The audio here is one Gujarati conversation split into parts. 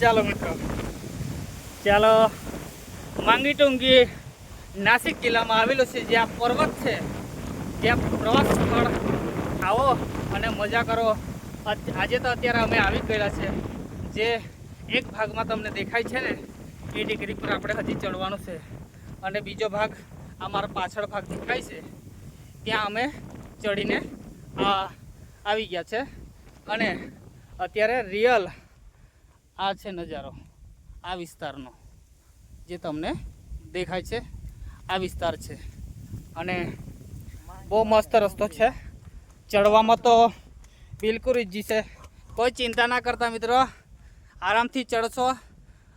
ચાલો મિત્રો. ચાલો માંગી ટુંગી નાસિક જિલ્લામાં આવેલું છે, જ્યાં પર્વત છે. ત્યાં પ્રવાસ સ્થળ આવો અને મજા કરો. આજે તો અત્યારે અમે આવી ગયેલા છે. જે એક ભાગમાં તમને દેખાય છે ને, એ ડિગ્રી પર આપણે હજી ચડવાનું છે. અને બીજો ભાગ આ મારા પાછળ ભાગ દેખાય છે. ત્યાં અમે ચડીને આવી ગયા છે. અને અત્યારે રિયલ આ છે નજારો આ વિસ્તારનો જે તમને દેખાય છે. આ વિસ્તાર છે. અને બહુ મસ્ત રસ્તો છે. ચડવામાં તો બિલકુલ ઇજી છે. કોઈ ચિંતા ના કરતા મિત્રો આરામથી ચડશો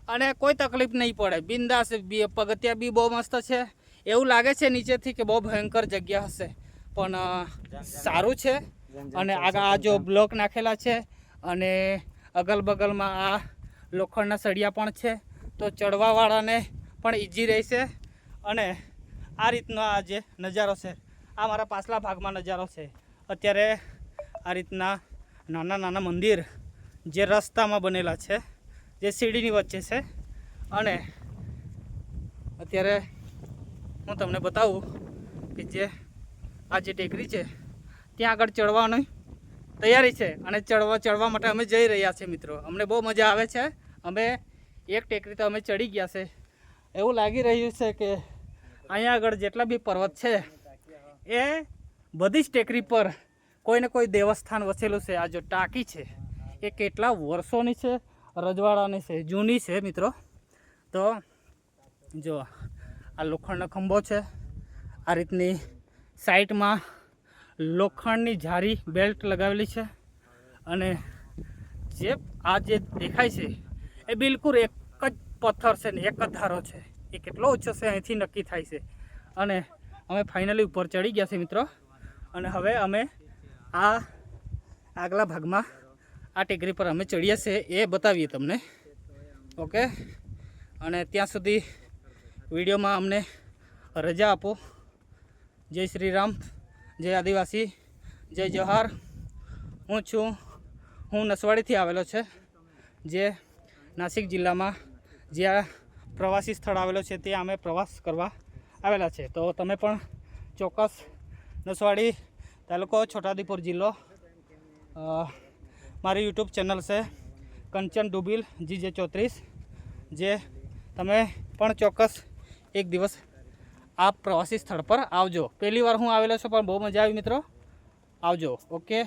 અને કોઈ તકલીફ નહીં પડે. બિંદાસ પગથિયા બી બહુ મસ્ત છે. એવું લાગે છે નીચેથી કે બહુ ભયંકર જગ્યા હશે. પણ સારું છે. અને આગળ આ જો બ્લોક નાખેલા છે અને અગલ બગલમાં આ લોખંડના સળિયા પણ છે. તો ચડવાવાળાને પણ ઇઝી રહેશે અને આ રીતનો આ જે નજારો છે, આ મારા પાછલા ભાગમાં નજારો છે. અત્યારે આ રીતના નાના નાના મંદિર જે રસ્તામાં બનેલા છે, જે સીડીની વચ્ચે છે. અને અત્યારે હું તમને બતાવું કે જે આ જે ટેકરી છે, ત્યાં આગળ ચડવાની તૈયારી છે અને ચડવા ચડવા માટે અમે જઈ રહ્યા છીએ મિત્રો. અમને બહુ મજા આવે છે. અમે એક ટેકરી તો અમે ચડી ગયા છે. એવું લાગી રહ્યું છે કે અહીંયા આગળ જેટલા બી પર્વત છે, એ બધી જ ટેકરી પર કોઈને કોઈ દેવસ્થાન વસેલું છે. આ જો ટાંકી છે, એ કેટલા વર્ષોની છે, રજવાડાની છે, જૂની છે મિત્રો. તો જો આ લોખંડનો ખંભો છે, આ રીતની સાઈડમાં લોખંડની જારી બેલ્ટ લગાવેલી છે અને જે આ જે દેખાય છે એ બિલકુલ એક જ પથ્થર છે ને, એક જ ધારો છે. એ કેટલો ઓછો છે, અહીંથી નક્કી થાય છે. અને અમે ફાઇનલી ઉપર ચડી ગયા છે મિત્રો. અને હવે અમે આ આગલા ભાગમાં, આ ટેકરી પર અમે ચડીએ છીએ, એ બતાવીએ તમને. ઓકે અને ત્યાં સુધી વિડીયોમાં અમને રજા આપો. જય શ્રી રામ, જય આદિવાસી, જય જવાહર. હું છું, હું નસવાડીથી આવેલો છે. જે નાસિક જિલ્લામાં જ્યાં પ્રવાસી સ્થળ આવેલો છે ત્યાં અમે પ્રવાસ કરવા આવેલા છે. તો તમે પણ ચોક્કસ નસવાડી તાલુકો છોટાઉદેપુર જિલ્લો મારી યુટ્યુબ ચેનલ છે કંચન ડુબિલ જી જે ચોત્રીસ, જે તમે પણ ચોક્કસ એક દિવસ આ પ્રવાસી સ્થળ પર આવજો. પહેલી વાર હું આવેલો છું, પણ બહુ મજા આવી મિત્રો. આવજો. ઓકે?